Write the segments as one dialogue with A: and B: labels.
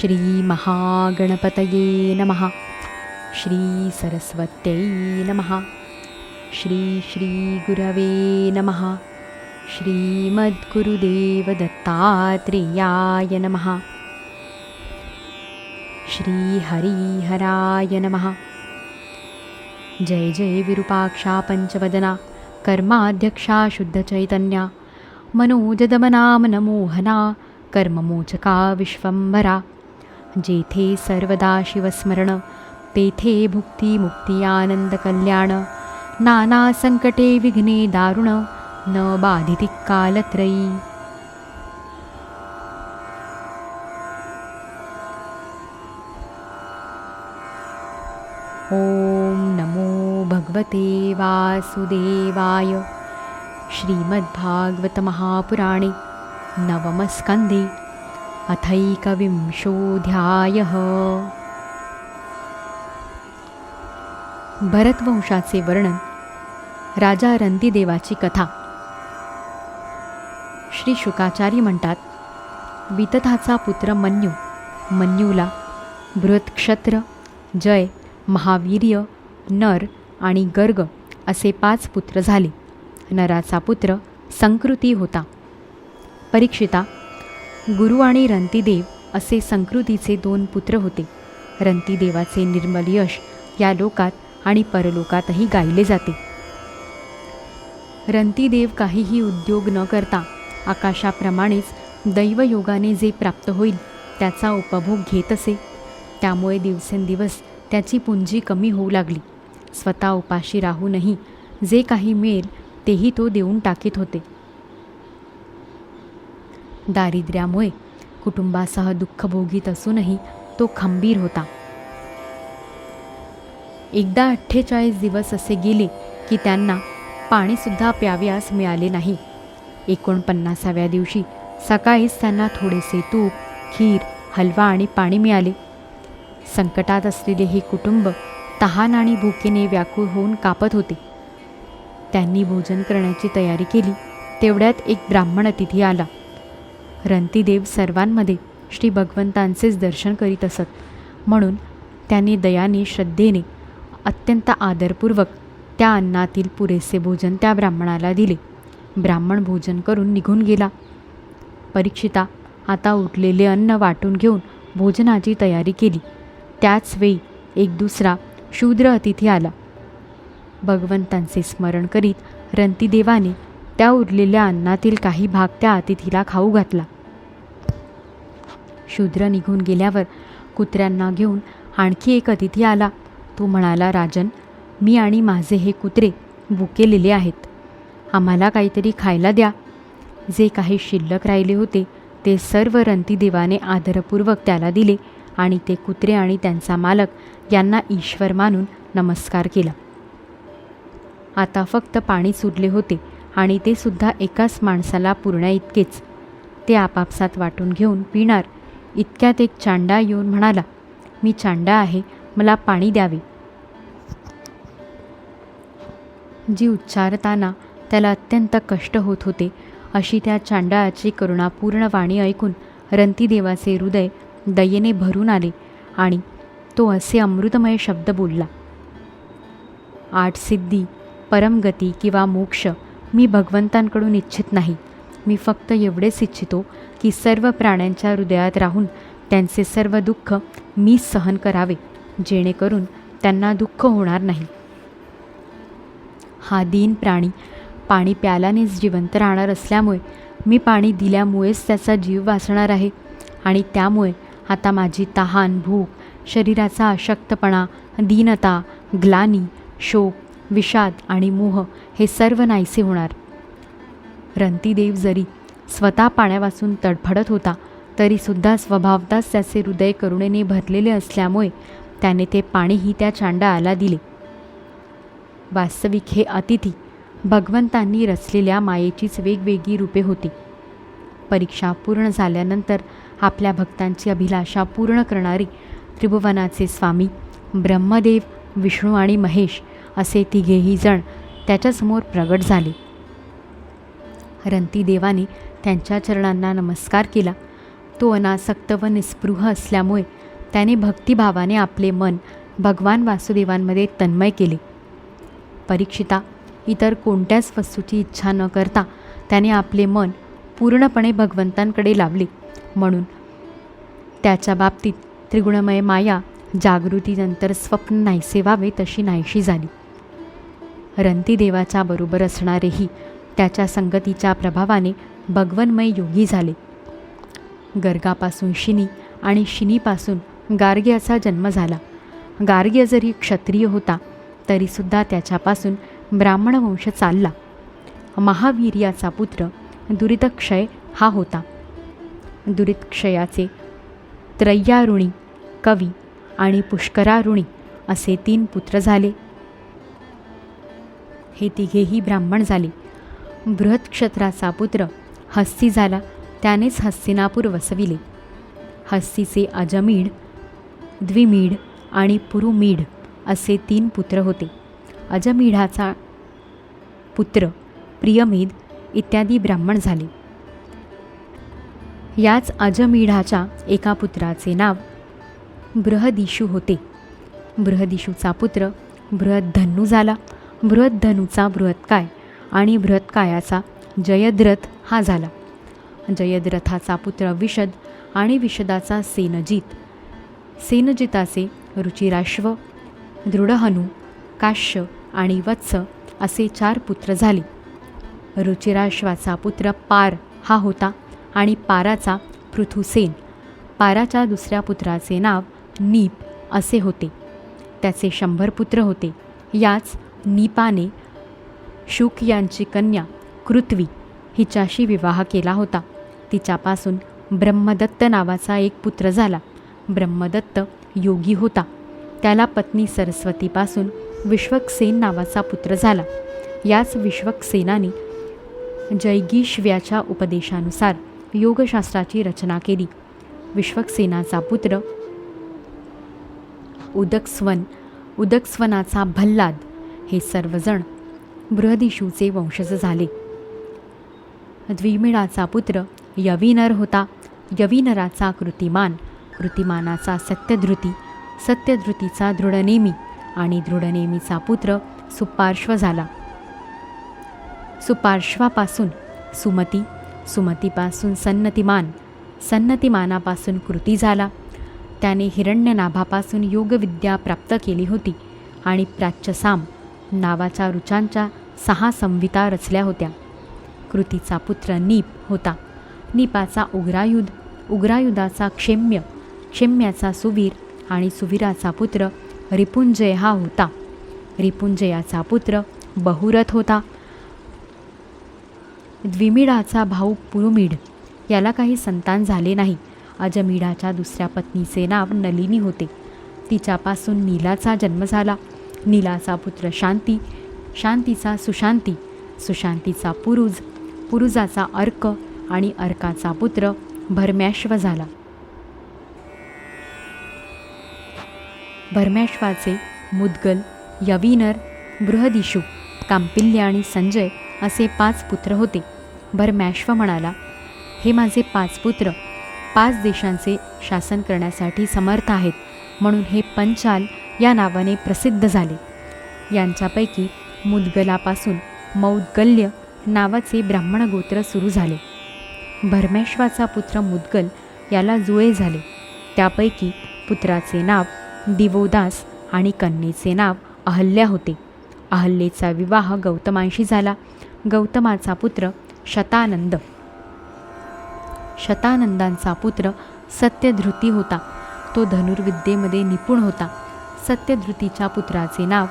A: श्री महागणपतये नमः। श्री सरस्वत्यै नमः। श्री श्री गुरवे नमः। श्रीमद्गुरुदेवदत्तात्रेयाय नमः। श्रीहरिहराय नमः। जय जय विरूपाक्षा पञ्चवदना। कर्माध्यक्षा शुद्धचैतन्या मनोजदमना मनमोहना कर्ममोचका विश्वंभरा जेथे सर्वदा शिवस्मरण तेथे भुक्ती मुक्ती आनंद कल्याण नाना संकटे विघ्ने दारुण न बाधिती कालत्रयी। ॐ नमो भगवते वासुदेवाय श्रीमद्भागवतमहापुराणे नवमस्कन्धे अथैकविंशोऽध्यायः। भरतवंशाचे वर्णन राजा रंतीदेवाची कथा। श्री शुकाचार्य म्हणतात वितथाचा पुत्र मन्यू मन्यूला बृहत्क्षत्र जय महावीर्य नर आणि गर्ग असे पाच पुत्र झाले. नराचा पुत्र संकृती होता. परीक्षिता गुरु आणि रंतीदेव असे संकृतीचे दोन पुत्र होते. रंतीदेवाचे निर्मल यश या लोकात आणि परलोकातही गायले जाते. रंतीदेव काहीही उद्योग न करता आकाशाप्रमाणेच दैवयोगाने जे प्राप्त होईल त्याचा उपभोग घेत असे. त्यामुळे दिवसेंदिवस त्याची पुंजी कमी होऊ लागली. स्वतः उपाशी राहूनही जे काही मिळेल तेही तो देऊन टाकीत होते. दारिद्र्यामुळे कुटुंबासह दुःख भोगीत असूनही तो खंबीर होता. एकदा अठ्ठेचाळीस दिवस असे गेले की त्यांना पाणीसुद्धा प्याव्यास मिळाले नाही. एकोणपन्नासाव्या दिवशी सकाळीच त्यांना थोडेसे तूप खीर हलवा आणि पाणी मिळाले. संकटात असलेले हे कुटुंब तहान आणि भुकेने व्याकुळ होऊन कापत होते. त्यांनी भोजन करण्याची तयारी केली. तेवढ्यात एक ब्राह्मण अतिथी आला. रंतीदेव सर्वांमध्ये श्री भगवंतांचेच दर्शन करीत असत. म्हणून त्यांनी दयाने श्रद्धेने अत्यंत आदरपूर्वक त्या अन्नातील पुरेसे भोजन त्या ब्राह्मणाला दिले. ब्राह्मण भोजन करून निघून गेला. परीक्षिता आता उठलेले अन्न वाटून घेऊन भोजनाची तयारी केली. त्याच वेळी एक दुसरा शूद्र अतिथी आला. भगवंतांचे स्मरण करीत रंतीदेवाने त्या उरलेल्या अन्नातील काही भाग त्या अतिथीला खाऊ घातला. शूद्र निघून गेल्यावर कुत्र्यांना घेऊन आणखी एक अतिथी आला. तो म्हणाला राजन मी आणि माझे हे कुत्रे बुकेलेले आहेत. आम्हाला काहीतरी खायला द्या. जे काही शिल्लक राहिले होते ते सर्व रंतीदेवाने आदरपूर्वक त्याला दिले आणि ते कुत्रे आणि त्यांचा मालक यांना ईश्वर मानून नमस्कार केला. आता फक्त पाणीच उरले होते. आणि ते सुद्धा एकाच माणसाला पुरण्या इतकेच ते आपापसात वाटून घेऊन पिणार. इतक्यात एक चांडा येऊन म्हणाला मी चांडा आहे मला पाणी द्यावे. जी उच्चारताना त्याला अत्यंत कष्ट होत होते अशी त्या चांडाळाची करुणापूर्ण वाणी ऐकून रंतीदेवाचे हृदय दयेने भरून आले आणि तो असे अमृतमय शब्द बोलला आठ सिद्धी परमगती किंवा मोक्ष मी भगवंतांकडून इच्छित नाही. मी फक्त एवढेच इच्छितो की सर्व प्राण्यांच्या हृदयात राहून त्यांचे सर्व दुःख मी सहन करावे जेणेकरून त्यांना दुःख होणार नाही. हा दीन प्राणी पाणी प्यालानेच जिवंत राहणार असल्यामुळे मी पाणी दिल्यामुळेच त्याचा जीव वाचणार आहे आणि त्यामुळे आता माझी तहान भूक शरीराचा अशक्तपणा दीनता ग्लानी शोक विषाद आणि मोह हे सर्व नाहीसे होणार. रंतीदेव जरी स्वतः पाण्यापासून तडफडत होता तरीसुद्धा स्वभावताच त्याचे हृदय करुणेने भरलेले असल्यामुळे त्याने ते पाणीही त्या चांडाळाला दिले. वास्तविक हे अतिथी भगवंतांनी रचलेल्या मायेचीच वेगवेगळी रूपे होती. परीक्षा पूर्ण झाल्यानंतर आपल्या भक्तांची अभिलाषा पूर्ण करणारी त्रिभुवनाचे स्वामी ब्रह्मदेव विष्णू आणि महेश असे तिघेही जण त्याच्यासमोर प्रगट झाले. रंतीदेवाने त्यांच्या चरणांना नमस्कार केला. तो अनासक्त व निस्पृह असल्यामुळे त्याने भक्तिभावाने आपले मन भगवान वासुदेवांमध्ये तन्मय केले. परीक्षिता इतर कोणत्याच वस्तूची इच्छा न करता त्याने आपले मन पूर्णपणे भगवंतांकडे लावले. म्हणून त्याच्या बाबतीत त्रिगुणमय माया जागृतीनंतर स्वप्न नाहीसे व्हावे तशी नाहीशी झाली. रंतीदेवाच्या बरोबर असणारेही त्याच्या संगतीच्या प्रभावाने भगवन्मय योगी झाले. गर्गापासून शिनी आणि शिनीपासून गार्ग्याचा जन्म झाला. गार्ग्य जरी क्षत्रिय होता तरीसुद्धा त्याच्यापासून ब्राह्मण वंश चालला. महावीर्याचा पुत्र दुरितक्षय हा होता. दुरितक्षयाचे त्रय्यारुणी कवी आणि पुष्करारुणी असे तीन पुत्र झाले. हे तिघेही ब्राह्मण झाले. बृहत्क्षत्राचा पुत्र हस्ती झाला त्यानेच हस्तिनापूर वसविले. हस्तीचे अजमीड द्विमीड आणि पुरुमीड असे तीन पुत्र होते. अजमीढाचा पुत्र प्रियमेध इत्यादी ब्राह्मण झाले. याच अजमीढाच्या एका पुत्राचे नाव बृहदिशू होते. बृहदिशूचा पुत्र बृहद्धनु झाला. बृहद्धनुचा बृहत्काय आणि बृहत्कायाचा जयद्रथ हा झाला. जयद्रथाचा पुत्र विशद आणि विशदाचा सेनजित. सेनजिताचे रुचिराश्व दृढहनु काश्य आणि वत्स असे चार पुत्र झाले. रुचिराश्वाचा पुत्र पार हा होता आणि पाराचा पृथुसेन. पाराच्या दुसऱ्या पुत्राचे नाव नीप असे होते. त्याचे शंभर पुत्र होते. याच नीपाने शुक यांची कन्या कृत्वी हिच्याशी विवाह केला होता. तिच्यापासून ब्रह्मदत्त नावाचा एक पुत्र झाला. ब्रह्मदत्त योगी होता. त्याला पत्नी सरस्वतीपासून विश्वक्सेन नावाचा पुत्र झाला. याच विश्वक्सेनाने जैगीश्व्याच्या उपदेशानुसार योगशास्त्राची रचना केली. विश्वक्सेनाचा पुत्र उदकस्वन उदकस्वनाचा भल्लाद हे सर्वजण बृहदिशूचे वंशज झाले. द्विमिळाचा पुत्र यविनर होता. यविनराचा कृतिमान कृतिमानाचा सत्यधृती सत्यधृतीचा दृढनेमी आणि दृढनेमीचा पुत्र सुपार्श्व झाला. सुपार्श्वापासून सुमती सुमतीपासून सन्नतिमान सन्नतिमानापासून कृती झाला. त्याने हिरण्यनाभापासून योगविद्या प्राप्त केली होती आणि प्राच्यसाम नावाच्या ऋचांच्या सहा संविता रचल्या होत्या. कृतीचा पुत्र नीप होता. नीपाचा उग्रायुध उग्रायुधाचा क्षेम्य क्षेम्याचा सुवीर आणि सुवीराचा पुत्र रिपुंजय हा होता. रिपुंजयाचा पुत्र बहुरथ होता. द्विमिडाचा भाऊ पुरुमिड याला काही संतान झाले नाही. अजमिडाच्या दुसऱ्या पत्नीचे नाव नलिनी होते. तिच्यापासून नीलाचा जन्म झाला. नीलाचा पुत्र शांती शांतीचा सुशांती सुशांतीचा पुरुज पुरुजाचा अर्क आणि अर्काचा पुत्र भरम्याश्व झाला. भरम्याश्वाचे मुद्गल यवीनर बृहदिशू कांपिल्य आणि संजय असे पाच पुत्र होते. भरम्याश्व म्हणाला हे माझे पाच पुत्र पाच देशांचे शासन करण्यासाठी समर्थ आहेत. म्हणून हे पंचाल या नावाने प्रसिद्ध झाले. यांच्यापैकी मुद्गलापासून मौद्गल्य नावाचे ब्राह्मण गोत्र सुरू झाले. भरमेश्वाचा पुत्र मुद्गल याला जुळे झाले. त्यापैकी पुत्राचे नाव दिवोदास आणि कन्येचे नाव अहल्या होते. अहल्येचा विवाह गौतमांशी झाला. गौतमाचा पुत्र शतानंद. शतानंदांचा पुत्र सत्यधृती होता. तो धनुर्विद्येमध्ये निपुण होता. सत्यधृतीच्या पुत्राचे नाव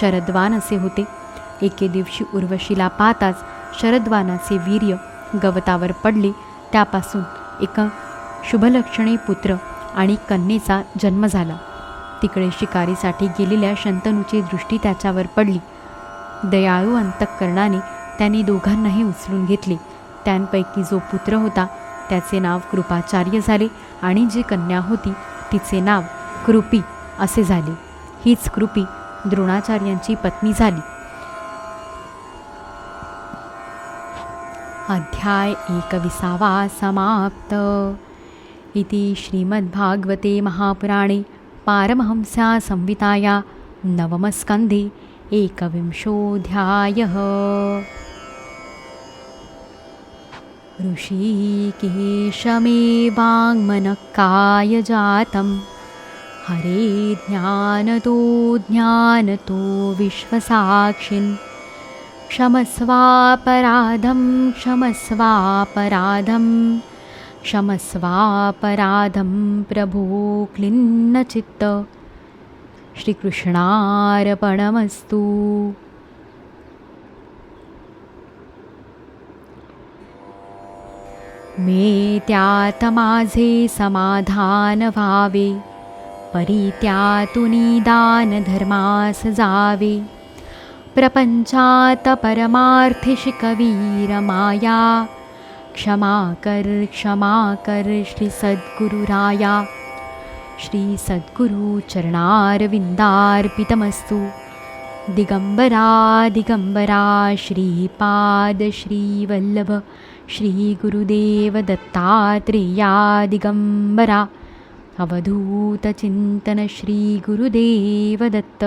A: शरद्वान असे होते. एके दिवशी उर्वशीला पाहताच शरद्वानाचे वीर्य गवतावर पडले. त्यापासून एका शुभलक्षणे पुत्र आणि कन्येचा जन्म झाला. तिकडे शिकारीसाठी गेलेल्या शंतनूची दृष्टी त्याच्यावर पडली. दयाळू अंतःकरणाने त्याने दोघांनाही उचलून घेतले. त्यांपैकी जो पुत्र होता त्याचे नाव कृपाचार्य झाले आणि जी कन्या होती तिचे नाव कृपी. असे झाले. हीच कृपी द्रोणाचार्यांची पत्नी झाली. अध्याय एकविसावा समाप्त. इति श्रीमद्भागवते महापुराणे पारमहंस्या संहिताया नवमस्कन्धे एकविंशोऽध्यायः. ऋषिकेशमेवाङ्मनःकाय जातम् हरे ज्ञानतो ज्ञानतो विश्वसाक्षिन्। क्षमस्वापराधं क्षमस्वापराधं। क्षमस्वापराधं प्रभो क्लिन्नचित्त। श्रीकृष्णार्पणमस्तु। मे त्यात माझे समाधान व्हावे परित्या तु जावे प्रपञ्चात् परमार्थिशिकवीरमाया क्षमाकर क्षमाकर श्रीसद्गुरुराया। श्रीसद्गुरुचरणारविन्दार्पितमस्तु। दिगम्बरा दिगम्बरा श्रीपाद श्रीवल्लभ श्रीगुरुदेवदत्तात्रेया दिगम्बरा अवधूतचिन्तनश्रीगुरुदेवदत्त।